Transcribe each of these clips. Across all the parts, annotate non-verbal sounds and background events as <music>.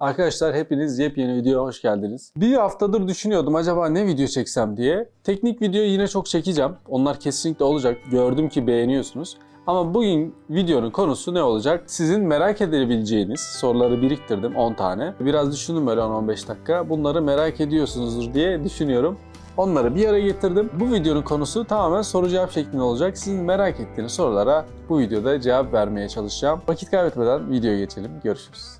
Arkadaşlar hepiniz yepyeni videoya hoş geldiniz. Bir haftadır düşünüyordum acaba ne video çeksem diye. Teknik video yine çok çekeceğim. Onlar kesinlikle olacak. Gördüm ki beğeniyorsunuz. Ama bugün videonun konusu ne olacak? Sizin merak edebileceğiniz soruları biriktirdim 10 tane. Biraz düşündüm böyle 10-15 dakika. Bunları merak ediyorsunuzdur diye düşünüyorum. Onları bir araya getirdim. Bu videonun konusu tamamen soru cevap şeklinde olacak. Sizin merak ettiğiniz sorulara bu videoda cevap vermeye çalışacağım. Vakit kaybetmeden videoya geçelim. Görüşürüz.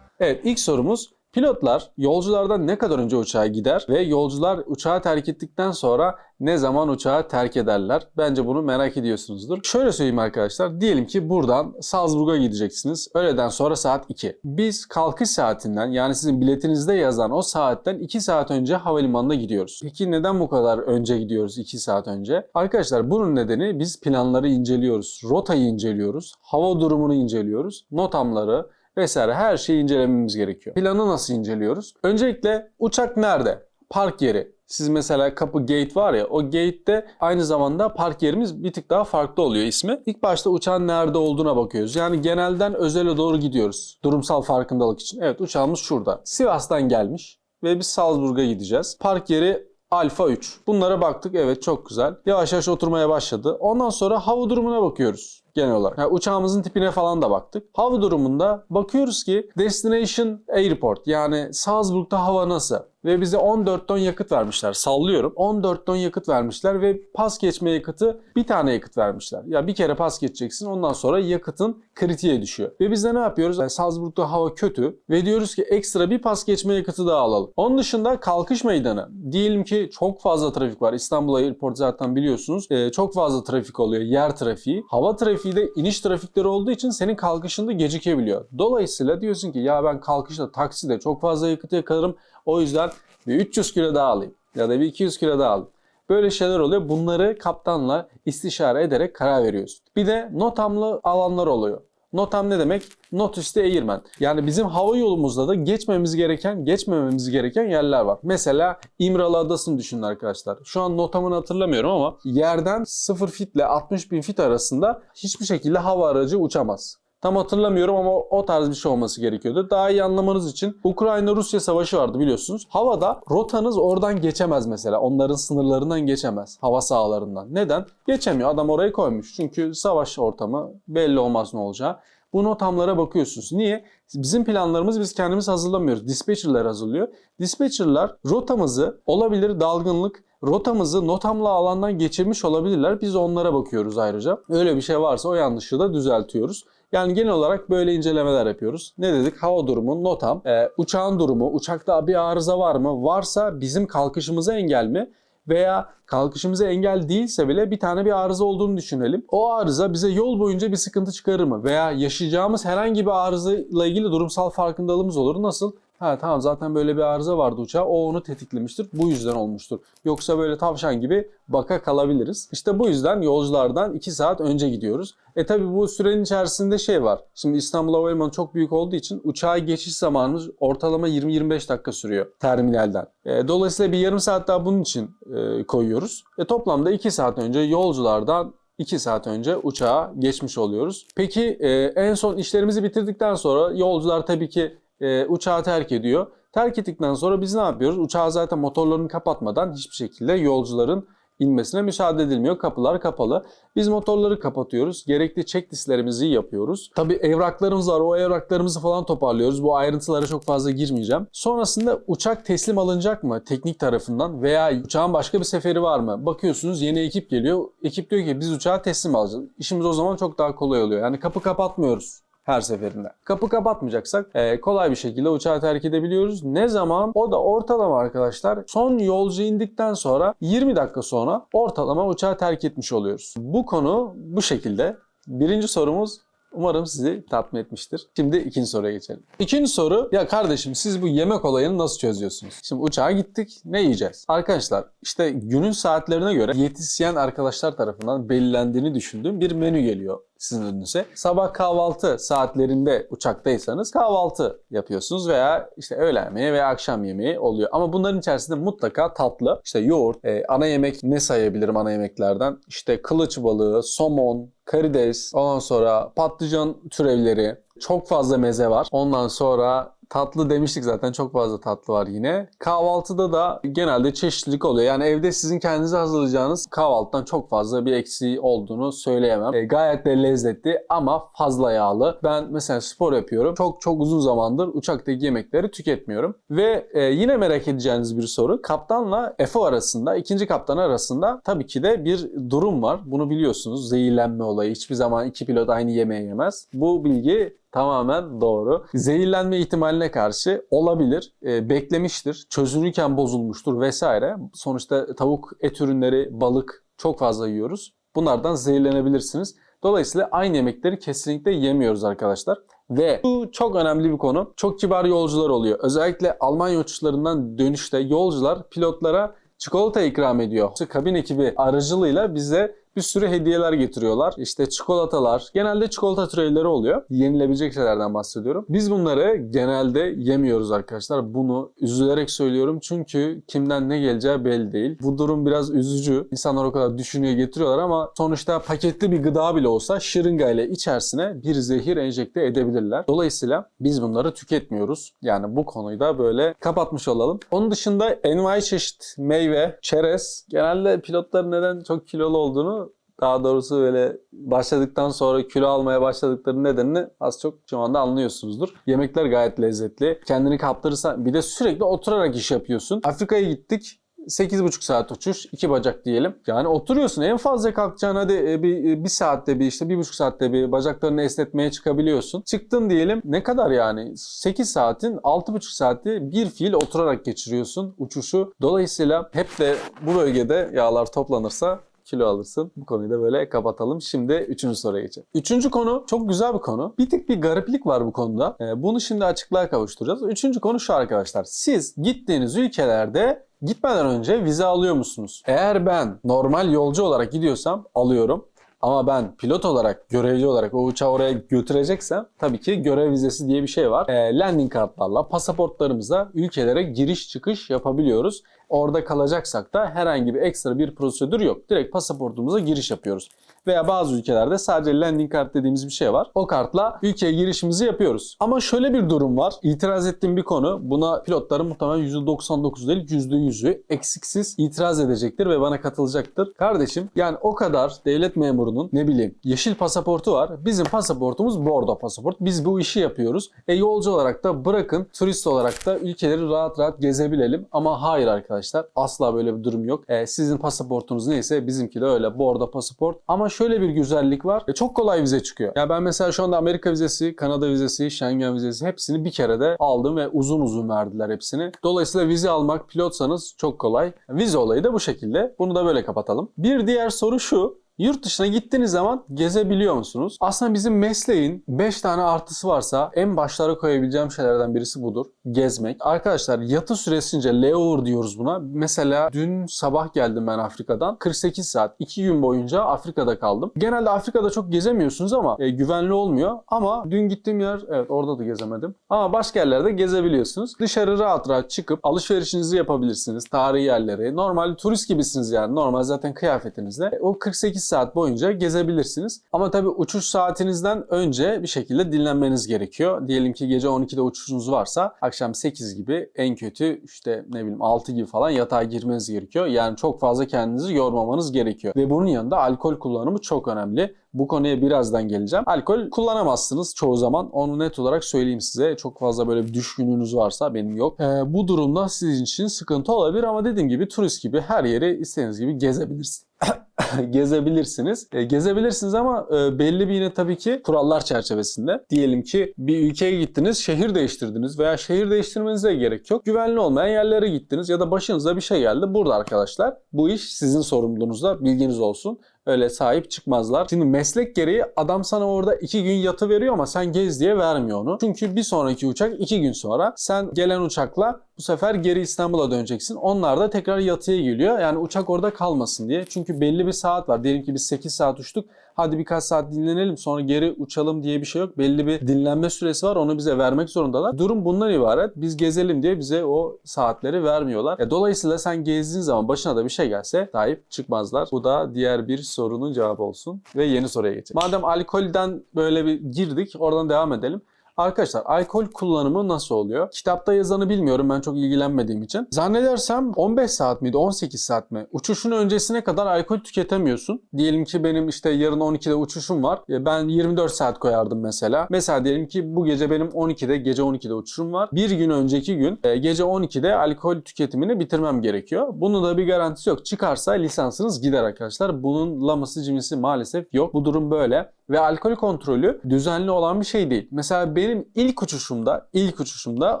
Evet ilk sorumuz pilotlar yolculardan ne kadar önce uçağa gider ve yolcular uçağı terk ettikten sonra ne zaman uçağı terk ederler? Bence bunu merak ediyorsunuzdur. Şöyle söyleyeyim arkadaşlar. Diyelim ki buradan Salzburg'a gideceksiniz. Öğleden sonra saat 2. Biz kalkış saatinden yani sizin biletinizde yazan o saatten 2 saat önce havalimanına gidiyoruz. Peki neden bu kadar önce gidiyoruz 2 saat önce? Arkadaşlar bunun nedeni biz planları inceliyoruz. Rotayı inceliyoruz. Hava durumunu inceliyoruz. Notamları, vesaire her şeyi incelememiz gerekiyor. Planı nasıl inceliyoruz? Öncelikle uçak nerede? Park yeri. Siz mesela kapı gate var ya o gate'de aynı zamanda park yerimiz bir tık daha farklı oluyor ismi. İlk başta uçağın nerede olduğuna bakıyoruz. Yani genelden özele doğru gidiyoruz. Durumsal farkındalık için. Evet uçağımız şurada. Sivas'tan gelmiş ve biz Salzburg'a gideceğiz. Park yeri Alfa 3. Bunlara baktık evet çok güzel. Yavaş yavaş oturmaya başladı. Ondan sonra hava durumuna bakıyoruz genel olarak. Yani uçağımızın tipine falan da baktık. Hava durumunda bakıyoruz ki Destination Airport yani Salzburg'da hava nasıl? Ve bize 14 ton yakıt vermişler. Sallıyorum. 14 ton yakıt vermişler ve pas geçme yakıtı bir tane yakıt vermişler. Ya bir kere pas geçeceksin ondan sonra yakıtın kritiğe düşüyor. Ve biz de ne yapıyoruz? Yani Salzburg'da hava kötü ve diyoruz ki ekstra bir pas geçme yakıtı daha alalım. Onun dışında kalkış meydanı. Diyelim ki çok fazla trafik var. İstanbul Airport zaten biliyorsunuz. Ee, çok fazla trafik oluyor. Yer trafiği. Hava trafiği de iniş trafikleri olduğu için senin kalkışında gecikebiliyor. Dolayısıyla diyorsun ki ya ben kalkışta takside çok fazla yakıt yakarım. O yüzden bir 300 kilo daha alayım ya da bir 200 kilo daha alayım. Böyle şeyler oluyor. Bunları kaptanla istişare ederek karar veriyorsun. Bir de notamlı alanlar oluyor. Notam ne demek? Not üstü eğirmen. Yani bizim hava yolumuzda da geçmemiz gereken, geçmememiz gereken yerler var. Mesela İmralı Adası'nı düşünün arkadaşlar. Şu an notamını hatırlamıyorum ama yerden 0 fit ile 60 bin fit arasında hiçbir şekilde hava aracı uçamaz. Tam hatırlamıyorum ama o tarz bir şey olması gerekiyordu. Daha iyi anlamanız için Ukrayna-Rusya savaşı vardı biliyorsunuz. Havada rotanız oradan geçemez mesela. Onların sınırlarından geçemez. Hava sahalarından. Neden? Geçemiyor. Adam orayı koymuş. Çünkü savaş ortamı belli olmaz ne olacağı. Bu notamlara bakıyorsunuz. Niye? Bizim planlarımız biz kendimiz hazırlamıyoruz. Dispatcher'lar hazırlıyor. Dispatcher'lar rotamızı olabilir dalgınlık rotamızı notamlı alandan geçirmiş olabilirler. Biz onlara bakıyoruz ayrıca. Öyle bir şey varsa o yanlışı da düzeltiyoruz. Yani genel olarak böyle incelemeler yapıyoruz. Ne dedik? Hava durumu, notam, e, uçağın durumu, uçakta bir arıza var mı? Varsa bizim kalkışımıza engel mi? Veya kalkışımıza engel değilse bile bir tane bir arıza olduğunu düşünelim. O arıza bize yol boyunca bir sıkıntı çıkarır mı? Veya yaşayacağımız herhangi bir arızayla ilgili durumsal farkındalığımız olur. Nasıl? Ha tamam zaten böyle bir arıza vardı uçağa. O onu tetiklemiştir. Bu yüzden olmuştur. Yoksa böyle tavşan gibi baka kalabiliriz. İşte bu yüzden yolculardan 2 saat önce gidiyoruz. E tabi bu sürenin içerisinde şey var. Şimdi İstanbul Havalimanı çok büyük olduğu için uçağa geçiş zamanımız ortalama 20-25 dakika sürüyor terminalden. E, dolayısıyla bir yarım saat daha bunun için e, koyuyoruz. E, toplamda 2 saat önce yolculardan 2 saat önce uçağa geçmiş oluyoruz. Peki e, en son işlerimizi bitirdikten sonra yolcular tabii ki e, uçağı terk ediyor. Terk ettikten sonra biz ne yapıyoruz? Uçağı zaten motorlarını kapatmadan hiçbir şekilde yolcuların inmesine müsaade edilmiyor. Kapılar kapalı. Biz motorları kapatıyoruz. Gerekli checklistlerimizi yapıyoruz. Tabi evraklarımız var. O evraklarımızı falan toparlıyoruz. Bu ayrıntılara çok fazla girmeyeceğim. Sonrasında uçak teslim alınacak mı teknik tarafından veya uçağın başka bir seferi var mı? Bakıyorsunuz yeni ekip geliyor. Ekip diyor ki biz uçağı teslim alacağız. İşimiz o zaman çok daha kolay oluyor. Yani kapı kapatmıyoruz her seferinde. Kapı kapatmayacaksak e, kolay bir şekilde uçağı terk edebiliyoruz. Ne zaman? O da ortalama arkadaşlar son yolcu indikten sonra 20 dakika sonra ortalama uçağı terk etmiş oluyoruz. Bu konu bu şekilde. Birinci sorumuz Umarım sizi tatmin etmiştir. Şimdi ikinci soruya geçelim. İkinci soru, ya kardeşim siz bu yemek olayını nasıl çözüyorsunuz? Şimdi uçağa gittik, ne yiyeceğiz? Arkadaşlar işte günün saatlerine göre diyetisyen arkadaşlar tarafından belirlendiğini düşündüğüm bir menü geliyor sizin önünüze. Sabah kahvaltı saatlerinde uçaktaysanız kahvaltı yapıyorsunuz veya işte öğlen yemeği veya akşam yemeği oluyor. Ama bunların içerisinde mutlaka tatlı, işte yoğurt, e, ana yemek ne sayabilirim ana yemeklerden? İşte kılıç balığı, somon, karides, ondan sonra patlıcan türevleri, çok fazla meze var. Ondan sonra Tatlı demiştik zaten çok fazla tatlı var yine. Kahvaltıda da genelde çeşitlilik oluyor. Yani evde sizin kendinize hazırlayacağınız kahvaltıdan çok fazla bir eksiği olduğunu söyleyemem. E, gayet de lezzetli ama fazla yağlı. Ben mesela spor yapıyorum. Çok çok uzun zamandır uçaktaki yemekleri tüketmiyorum. Ve e, yine merak edeceğiniz bir soru. Kaptanla FO arasında, ikinci kaptan arasında tabii ki de bir durum var. Bunu biliyorsunuz. Zehirlenme olayı. Hiçbir zaman iki pilot aynı yemeği yemez. Bu bilgi tamamen doğru. Zehirlenme ihtimaline karşı olabilir. E, beklemiştir. Çözünürken bozulmuştur vesaire. Sonuçta tavuk et ürünleri, balık çok fazla yiyoruz. Bunlardan zehirlenebilirsiniz. Dolayısıyla aynı yemekleri kesinlikle yemiyoruz arkadaşlar. Ve bu çok önemli bir konu. Çok kibar yolcular oluyor. Özellikle Almanya uçuşlarından dönüşte yolcular pilotlara çikolata ikram ediyor. Kabin ekibi aracılığıyla bize bir sürü hediyeler getiriyorlar. İşte çikolatalar, genelde çikolata türevleri oluyor. Yenilebilecek şeylerden bahsediyorum. Biz bunları genelde yemiyoruz arkadaşlar. Bunu üzülerek söylüyorum çünkü kimden ne geleceği belli değil. Bu durum biraz üzücü. İnsanlar o kadar düşünüyor getiriyorlar ama sonuçta paketli bir gıda bile olsa şırınga ile içerisine bir zehir enjekte edebilirler. Dolayısıyla biz bunları tüketmiyoruz. Yani bu konuyu da böyle kapatmış olalım. Onun dışında envai çeşit meyve, çerez. Genelde pilotların neden çok kilolu olduğunu daha doğrusu böyle başladıktan sonra kilo almaya başladıkları nedenini az çok şu anda anlıyorsunuzdur. Yemekler gayet lezzetli. Kendini kaptırırsan bir de sürekli oturarak iş yapıyorsun. Afrika'ya gittik. 8,5 saat uçuş, iki bacak diyelim. Yani oturuyorsun en fazla kalkacağın hadi e, bir, e, bir saatte bir işte bir buçuk saatte bir bacaklarını esnetmeye çıkabiliyorsun. Çıktın diyelim ne kadar yani 8 saatin 6,5 saati bir fiil oturarak geçiriyorsun uçuşu. Dolayısıyla hep de bu bölgede yağlar toplanırsa kilo alırsın. Bu konuyu da böyle kapatalım. Şimdi üçüncü soruya geçelim. Üçüncü konu çok güzel bir konu. Bir tık bir gariplik var bu konuda. Ee, bunu şimdi açıklığa kavuşturacağız. Üçüncü konu şu arkadaşlar. Siz gittiğiniz ülkelerde gitmeden önce vize alıyor musunuz? Eğer ben normal yolcu olarak gidiyorsam alıyorum. Ama ben pilot olarak, görevli olarak o uçağı oraya götüreceksem tabii ki görev vizesi diye bir şey var. E, landing kartlarla, pasaportlarımızla ülkelere giriş çıkış yapabiliyoruz. Orada kalacaksak da herhangi bir ekstra bir prosedür yok. Direkt pasaportumuza giriş yapıyoruz. Veya bazı ülkelerde sadece landing kart dediğimiz bir şey var. O kartla ülkeye girişimizi yapıyoruz. Ama şöyle bir durum var. İtiraz ettiğim bir konu. Buna pilotların muhtemelen %99 değil %100'ü eksiksiz itiraz edecektir ve bana katılacaktır. Kardeşim yani o kadar devlet memurunun ne bileyim yeşil pasaportu var. Bizim pasaportumuz bordo pasaport. Biz bu işi yapıyoruz. E yolcu olarak da bırakın turist olarak da ülkeleri rahat rahat gezebilelim. Ama hayır arkadaşlar asla böyle bir durum yok. E, sizin pasaportunuz neyse bizimki de öyle bordo pasaport. Ama şöyle bir güzellik var. E, çok kolay vize çıkıyor. Ya ben mesela şu anda Amerika vizesi, Kanada vizesi, Schengen vizesi hepsini bir kerede aldım ve uzun uzun verdiler hepsini. Dolayısıyla vize almak pilotsanız çok kolay. Vize olayı da bu şekilde. Bunu da böyle kapatalım. Bir diğer soru şu. Yurt dışına gittiğiniz zaman gezebiliyor musunuz? Aslında bizim mesleğin 5 tane artısı varsa en başlara koyabileceğim şeylerden birisi budur. Gezmek. Arkadaşlar yatı süresince layover diyoruz buna. Mesela dün sabah geldim ben Afrika'dan. 48 saat, 2 gün boyunca Afrika'da kaldım. Genelde Afrika'da çok gezemiyorsunuz ama e, güvenli olmuyor. Ama dün gittiğim yer, evet orada da gezemedim. Ama başka yerlerde gezebiliyorsunuz. Dışarı rahat rahat çıkıp alışverişinizi yapabilirsiniz. Tarihi yerleri. Normal turist gibisiniz yani. Normal zaten kıyafetinizle. E, o 48 saat boyunca gezebilirsiniz. Ama tabii uçuş saatinizden önce bir şekilde dinlenmeniz gerekiyor. Diyelim ki gece 12'de uçuşunuz varsa akşam 8 gibi en kötü işte ne bileyim 6 gibi falan yatağa girmeniz gerekiyor. Yani çok fazla kendinizi yormamanız gerekiyor. Ve bunun yanında alkol kullanımı çok önemli. Bu konuya birazdan geleceğim. Alkol kullanamazsınız çoğu zaman. Onu net olarak söyleyeyim size. Çok fazla böyle bir düşkünlüğünüz varsa benim yok. Ee, bu durumda sizin için sıkıntı olabilir ama dediğim gibi turist gibi her yeri istediğiniz gibi gezebilirsiniz. <coughs> gezebilirsiniz. E, gezebilirsiniz ama e, belli bir yine tabii ki kurallar çerçevesinde. Diyelim ki bir ülkeye gittiniz, şehir değiştirdiniz veya şehir değiştirmenize gerek yok. Güvenli olmayan yerlere gittiniz ya da başınıza bir şey geldi. Burada arkadaşlar bu iş sizin sorumluluğunuzda bilginiz olsun öyle sahip çıkmazlar. Şimdi meslek gereği adam sana orada iki gün yatı veriyor ama sen gez diye vermiyor onu. Çünkü bir sonraki uçak iki gün sonra sen gelen uçakla bu sefer geri İstanbul'a döneceksin. Onlar da tekrar yatıya geliyor. Yani uçak orada kalmasın diye. Çünkü belli bir saat var. Diyelim ki biz 8 saat uçtuk. Hadi birkaç saat dinlenelim sonra geri uçalım diye bir şey yok. Belli bir dinlenme süresi var. Onu bize vermek zorundalar. Durum bundan ibaret. Biz gezelim diye bize o saatleri vermiyorlar. E, dolayısıyla sen gezdiğin zaman başına da bir şey gelse sahip çıkmazlar. Bu da diğer bir sorunun cevabı olsun. Ve yeni soruya geçelim. Madem alkolden böyle bir girdik oradan devam edelim. Arkadaşlar alkol kullanımı nasıl oluyor? Kitapta yazanı bilmiyorum ben çok ilgilenmediğim için. Zannedersem 15 saat miydi 18 saat mi? Uçuşun öncesine kadar alkol tüketemiyorsun. Diyelim ki benim işte yarın 12'de uçuşum var. E, Ben 24 saat koyardım mesela. Mesela diyelim ki bu gece benim 12'de gece 12'de uçuşum var. Bir gün önceki gün e, gece 12'de alkol tüketimini bitirmem gerekiyor. Bunun da bir garantisi yok. Çıkarsa lisansınız gider arkadaşlar. Bunun laması cimisi maalesef yok. Bu durum böyle. Ve alkol kontrolü düzenli olan bir şey değil. Mesela benim ilk uçuşumda, ilk uçuşumda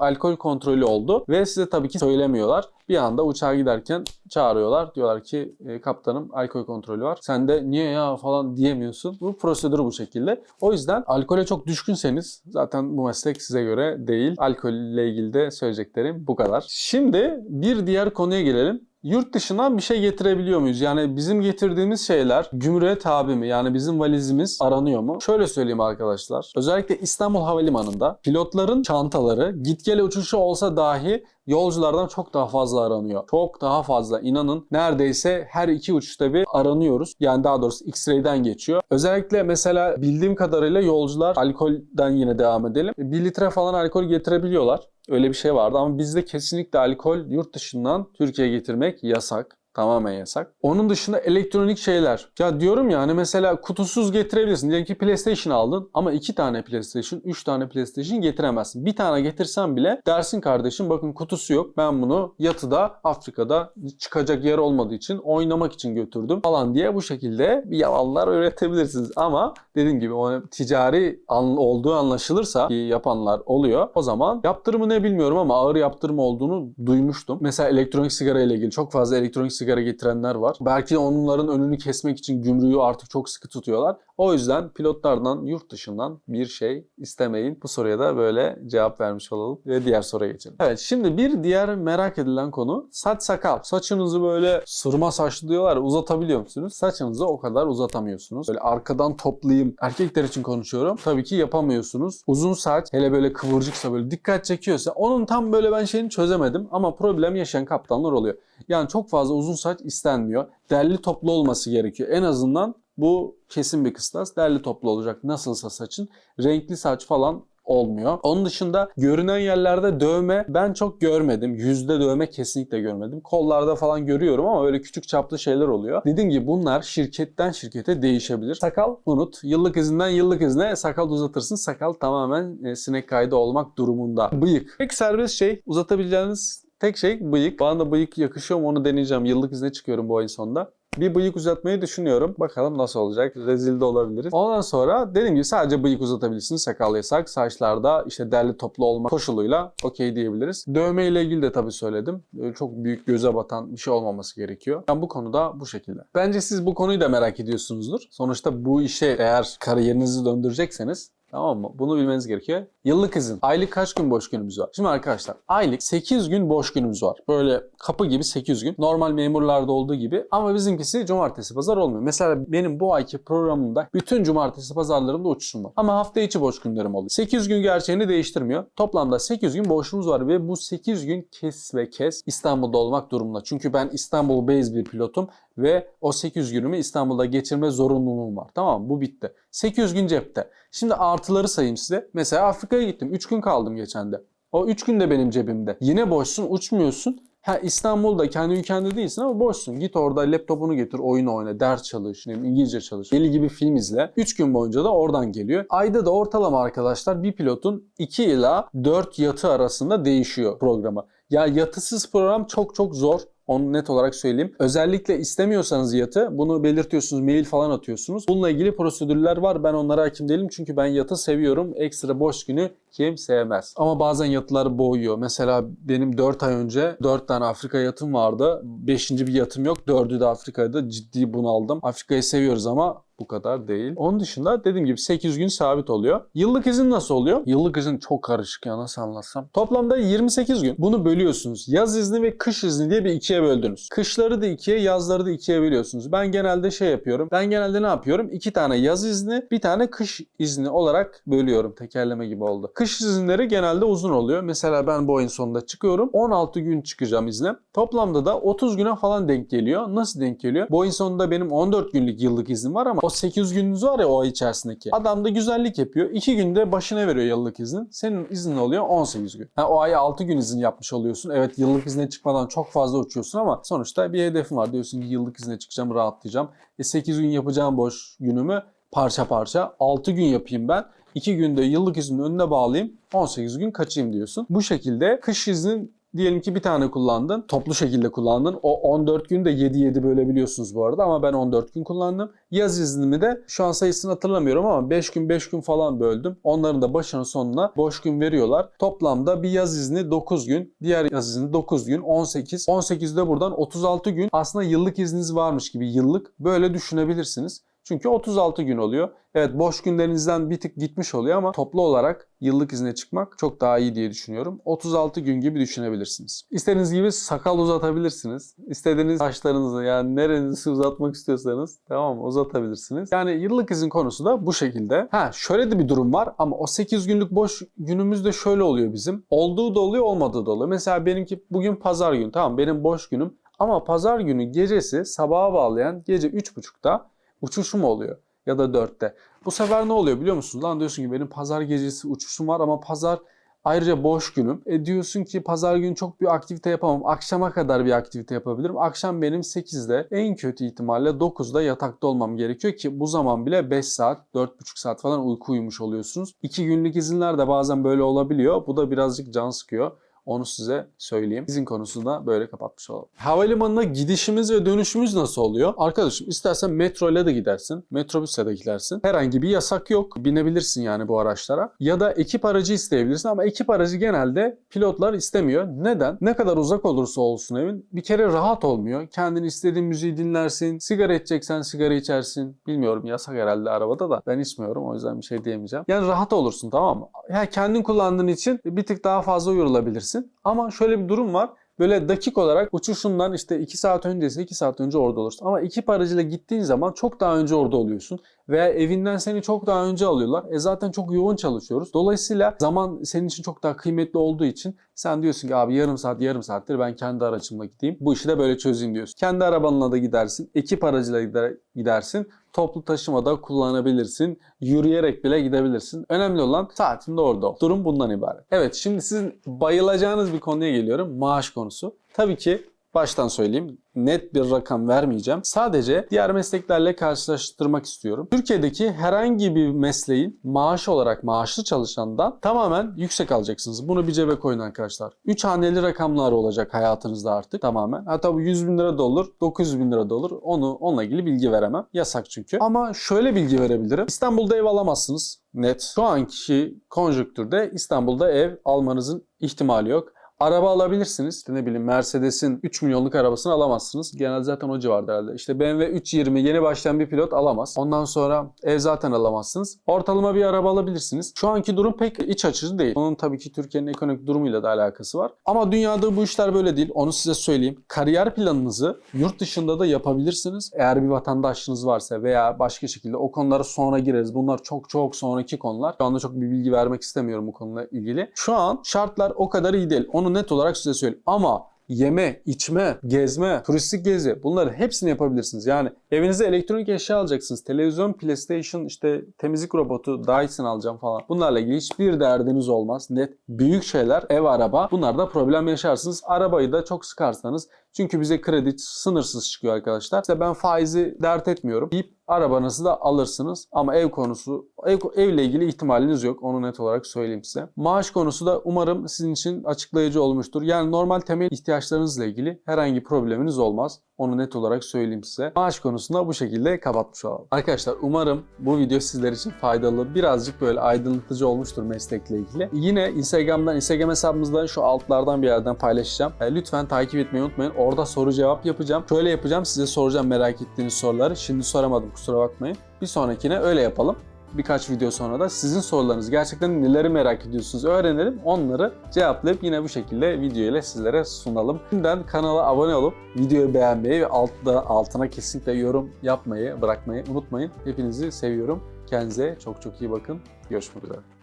alkol kontrolü oldu ve size tabii ki söylemiyorlar. Bir anda uçağa giderken çağırıyorlar. Diyorlar ki e, kaptanım alkol kontrolü var. Sen de niye ya falan diyemiyorsun. Bu prosedür bu şekilde. O yüzden alkole çok düşkünseniz zaten bu meslek size göre değil. Alkolle ilgili de söyleyeceklerim bu kadar. Şimdi bir diğer konuya gelelim. Yurt dışından bir şey getirebiliyor muyuz? Yani bizim getirdiğimiz şeyler gümrüğe tabi mi? Yani bizim valizimiz aranıyor mu? Şöyle söyleyeyim arkadaşlar. Özellikle İstanbul Havalimanı'nda pilotların çantaları git gele uçuşu olsa dahi yolculardan çok daha fazla aranıyor. Çok daha fazla. İnanın neredeyse her iki uçuşta bir aranıyoruz. Yani daha doğrusu X-ray'den geçiyor. Özellikle mesela bildiğim kadarıyla yolcular alkolden yine devam edelim. 1 litre falan alkol getirebiliyorlar. Öyle bir şey vardı ama bizde kesinlikle alkol yurt dışından Türkiye'ye getirmek yasak. Tamamen yasak. Onun dışında elektronik şeyler. Ya diyorum ya hani mesela kutusuz getirebilirsin. Diyelim ki PlayStation aldın ama iki tane PlayStation, üç tane PlayStation getiremezsin. Bir tane getirsen bile dersin kardeşim bakın kutusu yok. Ben bunu yatıda Afrika'da çıkacak yer olmadığı için oynamak için götürdüm falan diye bu şekilde yalanlar öğretebilirsiniz. Ama dediğim gibi o ticari olduğu anlaşılırsa ki yapanlar oluyor. O zaman yaptırımı ne bilmiyorum ama ağır yaptırım olduğunu duymuştum. Mesela elektronik sigara ile ilgili çok fazla elektronik sigara getirenler var. Belki onların önünü kesmek için gümrüğü artık çok sıkı tutuyorlar. O yüzden pilotlardan yurt dışından bir şey istemeyin. Bu soruya da böyle cevap vermiş olalım ve diğer soruya geçelim. Evet şimdi bir diğer merak edilen konu saç sakal. Saçınızı böyle sırma saçlı diyorlar uzatabiliyor musunuz? Saçınızı o kadar uzatamıyorsunuz. Böyle arkadan toplayayım. Erkekler için konuşuyorum. Tabii ki yapamıyorsunuz. Uzun saç hele böyle kıvırcıksa böyle dikkat çekiyorsa onun tam böyle ben şeyini çözemedim ama problem yaşayan kaptanlar oluyor. Yani çok fazla uzun saç istenmiyor. Derli toplu olması gerekiyor. En azından bu kesin bir kıstas. Derli toplu olacak nasılsa saçın. Renkli saç falan olmuyor. Onun dışında görünen yerlerde dövme ben çok görmedim. Yüzde dövme kesinlikle görmedim. Kollarda falan görüyorum ama öyle küçük çaplı şeyler oluyor. Dediğim gibi bunlar şirketten şirkete değişebilir. Sakal unut. Yıllık izinden yıllık izne sakal uzatırsın. Sakal tamamen e, sinek kaydı olmak durumunda. Bıyık. Tek serbest şey uzatabileceğiniz tek şey bıyık. Bana da bıyık yakışıyor mu onu deneyeceğim. Yıllık izne çıkıyorum bu ayın sonunda. Bir bıyık uzatmayı düşünüyorum. Bakalım nasıl olacak. Rezil de olabiliriz. Ondan sonra dediğim gibi sadece bıyık uzatabilirsiniz. Sakal yasak. Saçlarda işte derli toplu olma koşuluyla okey diyebiliriz. Dövme ile ilgili de tabii söyledim. Öyle çok büyük göze batan bir şey olmaması gerekiyor. Ben bu konuda bu şekilde. Bence siz bu konuyu da merak ediyorsunuzdur. Sonuçta bu işe eğer kariyerinizi döndürecekseniz Tamam mı? Bunu bilmeniz gerekiyor. Yıllık izin. Aylık kaç gün boş günümüz var? Şimdi arkadaşlar aylık 8 gün boş günümüz var. Böyle kapı gibi 8 gün. Normal memurlarda olduğu gibi. Ama bizimkisi cumartesi pazar olmuyor. Mesela benim bu ayki programımda bütün cumartesi pazarlarımda uçuşum var. Ama hafta içi boş günlerim oluyor. 8 gün gerçeğini değiştirmiyor. Toplamda 8 gün boşluğumuz var ve bu 8 gün kes ve kes İstanbul'da olmak durumunda. Çünkü ben İstanbul base bir pilotum ve o 800 günümü İstanbul'da geçirme zorunluluğum var. Tamam mı? Bu bitti. 800 gün cepte. Şimdi artıları sayayım size. Mesela Afrika'ya gittim. 3 gün kaldım geçen de. O 3 gün de benim cebimde. Yine boşsun, uçmuyorsun. Ha İstanbul'da kendi ülkende değilsin ama boşsun. Git orada laptopunu getir, oyun oyna, ders çalış, ne İngilizce çalış. Deli gibi film izle. 3 gün boyunca da oradan geliyor. Ayda da ortalama arkadaşlar bir pilotun 2 ila 4 yatı arasında değişiyor programı. Ya yatısız program çok çok zor. Onu net olarak söyleyeyim. Özellikle istemiyorsanız yatı bunu belirtiyorsunuz, mail falan atıyorsunuz. Bununla ilgili prosedürler var. Ben onlara hakim değilim çünkü ben yatı seviyorum. Ekstra boş günü kim sevmez. Ama bazen yatılar boğuyor. Mesela benim 4 ay önce 4 tane Afrika yatım vardı. 5. bir yatım yok. 4'ü de Afrika'da ciddi bunaldım. Afrika'yı seviyoruz ama bu kadar değil. Onun dışında dediğim gibi 8 gün sabit oluyor. Yıllık izin nasıl oluyor? Yıllık izin çok karışık ya nasıl anlatsam. Toplamda 28 gün. Bunu bölüyorsunuz. Yaz izni ve kış izni diye bir ikiye böldünüz. Kışları da ikiye, yazları da ikiye bölüyorsunuz. Ben genelde şey yapıyorum. Ben genelde ne yapıyorum? İki tane yaz izni, bir tane kış izni olarak bölüyorum. Tekerleme gibi oldu. Kış izinleri genelde uzun oluyor. Mesela ben bu ayın sonunda çıkıyorum. 16 gün çıkacağım izne. Toplamda da 30 güne falan denk geliyor. Nasıl denk geliyor? Bu ayın sonunda benim 14 günlük yıllık iznim var ama o 8 gününüz var ya o ay içerisindeki. Adam da güzellik yapıyor. 2 günde başına veriyor yıllık izin. Senin iznin oluyor 18 gün. Ha, o ay 6 gün izin yapmış oluyorsun. Evet yıllık izne çıkmadan çok fazla uçuyorsun ama sonuçta bir hedefin var. Diyorsun ki yıllık izne çıkacağım, rahatlayacağım. E 8 gün yapacağım boş günümü parça parça 6 gün yapayım ben. 2 günde yıllık iznin önüne bağlayayım. 18 gün kaçayım diyorsun. Bu şekilde kış iznin Diyelim ki bir tane kullandın, toplu şekilde kullandın. O 14 gün de 7-7 bölebiliyorsunuz bu arada ama ben 14 gün kullandım. Yaz iznimi de şu an sayısını hatırlamıyorum ama 5 gün 5 gün falan böldüm. Onların da başının sonuna boş gün veriyorlar. Toplamda bir yaz izni 9 gün, diğer yaz izni 9 gün, 18. 18'de buradan 36 gün aslında yıllık izniniz varmış gibi yıllık böyle düşünebilirsiniz. Çünkü 36 gün oluyor. Evet boş günlerinizden bir tık gitmiş oluyor ama toplu olarak yıllık izne çıkmak çok daha iyi diye düşünüyorum. 36 gün gibi düşünebilirsiniz. İstediğiniz gibi sakal uzatabilirsiniz. İstediğiniz saçlarınızı yani nerenizi <laughs> uzatmak istiyorsanız tamam mı uzatabilirsiniz. Yani yıllık izin konusu da bu şekilde. Ha şöyle de bir durum var ama o 8 günlük boş günümüz de şöyle oluyor bizim. Olduğu da oluyor olmadığı da oluyor. Mesela benimki bugün pazar günü tamam benim boş günüm ama pazar günü gecesi sabaha bağlayan gece 3.30'da uçuşum oluyor ya da 4'te. Bu sefer ne oluyor biliyor musunuz? Lan diyorsun ki benim pazar gecesi uçuşum var ama pazar ayrıca boş günüm. E diyorsun ki pazar günü çok bir aktivite yapamam. Akşama kadar bir aktivite yapabilirim. Akşam benim 8'de en kötü ihtimalle 9'da yatakta olmam gerekiyor ki bu zaman bile 5 saat, 4,5 saat falan uyku uyumuş oluyorsunuz. 2 günlük izinler de bazen böyle olabiliyor. Bu da birazcık can sıkıyor. Onu size söyleyeyim. İzin konusunu da böyle kapatmış olalım. Havalimanına gidişimiz ve dönüşümüz nasıl oluyor? Arkadaşım istersen metro ile de gidersin. Metrobüsle de gidersin. Herhangi bir yasak yok. Binebilirsin yani bu araçlara. Ya da ekip aracı isteyebilirsin ama ekip aracı genelde pilotlar istemiyor. Neden? Ne kadar uzak olursa olsun evin bir kere rahat olmuyor. Kendin istediğin müziği dinlersin. Sigara içeceksen sigara içersin. Bilmiyorum yasak herhalde arabada da. Ben içmiyorum o yüzden bir şey diyemeyeceğim. Yani rahat olursun tamam mı? Ya kendin kullandığın için bir tık daha fazla yorulabilirsin. Ama şöyle bir durum var. Böyle dakik olarak uçuşundan işte 2 saat öncesi 2 saat önce orada olursun. Ama ekip aracıyla gittiğin zaman çok daha önce orada oluyorsun. Veya evinden seni çok daha önce alıyorlar. E zaten çok yoğun çalışıyoruz. Dolayısıyla zaman senin için çok daha kıymetli olduğu için sen diyorsun ki abi yarım saat yarım saattir ben kendi aracımla gideyim. Bu işi de böyle çözeyim diyorsun. Kendi arabanla da gidersin. Ekip aracıyla gider, gidersin. Toplu taşımada kullanabilirsin. Yürüyerek bile gidebilirsin. Önemli olan saatinde orada ol. Durum bundan ibaret. Evet şimdi sizin bayılacağınız bir konuya geliyorum. Maaş konusu. Tabii ki baştan söyleyeyim net bir rakam vermeyeceğim. Sadece diğer mesleklerle karşılaştırmak istiyorum. Türkiye'deki herhangi bir mesleğin maaş olarak maaşlı çalışandan tamamen yüksek alacaksınız. Bunu bir cebe koyun arkadaşlar. 3 haneli rakamlar olacak hayatınızda artık tamamen. Hatta bu 100 bin lira da olur, 900 bin lira da olur. Onu onunla ilgili bilgi veremem. Yasak çünkü. Ama şöyle bilgi verebilirim. İstanbul'da ev alamazsınız. Net. Şu anki konjüktürde İstanbul'da ev almanızın ihtimali yok. Araba alabilirsiniz. İşte ne bileyim Mercedes'in 3 milyonluk arabasını alamazsınız. Genelde zaten o civarda herhalde. İşte BMW 320 yeni başlayan bir pilot alamaz. Ondan sonra ev zaten alamazsınız. Ortalama bir araba alabilirsiniz. Şu anki durum pek iç açıcı değil. Onun tabii ki Türkiye'nin ekonomik durumuyla da alakası var. Ama dünyada bu işler böyle değil. Onu size söyleyeyim. Kariyer planınızı yurt dışında da yapabilirsiniz. Eğer bir vatandaşınız varsa veya başka şekilde o konulara sonra gireriz. Bunlar çok çok sonraki konular. Şu anda çok bir bilgi vermek istemiyorum bu konuyla ilgili. Şu an şartlar o kadar iyi değil. Onu net olarak size söyleyeyim. Ama yeme, içme, gezme, turistik gezi bunları hepsini yapabilirsiniz. Yani evinize elektronik eşya alacaksınız. Televizyon, PlayStation, işte temizlik robotu, Dyson alacağım falan. Bunlarla ilgili hiçbir derdiniz olmaz. Net büyük şeyler, ev, araba bunlarda problem yaşarsınız. Arabayı da çok sıkarsanız çünkü bize kredi sınırsız çıkıyor arkadaşlar. İşte ben faizi dert etmiyorum deyip arabanızı da alırsınız. Ama ev konusu, ev, evle ilgili ihtimaliniz yok. Onu net olarak söyleyeyim size. Maaş konusu da umarım sizin için açıklayıcı olmuştur. Yani normal temel ihtiyaçlarınızla ilgili herhangi probleminiz olmaz. Onu net olarak söyleyeyim size. Maaş konusunda bu şekilde kapatmış olalım. Arkadaşlar umarım bu video sizler için faydalı, birazcık böyle aydınlatıcı olmuştur meslekle ilgili. Yine Instagram'dan, Instagram hesabımızdan şu altlardan bir yerden paylaşacağım. E, lütfen takip etmeyi unutmayın. Orada soru cevap yapacağım. Şöyle yapacağım, size soracağım merak ettiğiniz soruları. Şimdi soramadım kusura bakmayın. Bir sonrakine öyle yapalım birkaç video sonra da sizin sorularınız gerçekten neleri merak ediyorsunuz öğrenelim. Onları cevaplayıp yine bu şekilde video ile sizlere sunalım. Şimdiden kanala abone olup videoyu beğenmeyi ve altta, altına kesinlikle yorum yapmayı bırakmayı unutmayın. Hepinizi seviyorum. Kendinize çok çok iyi bakın. Görüşmek üzere.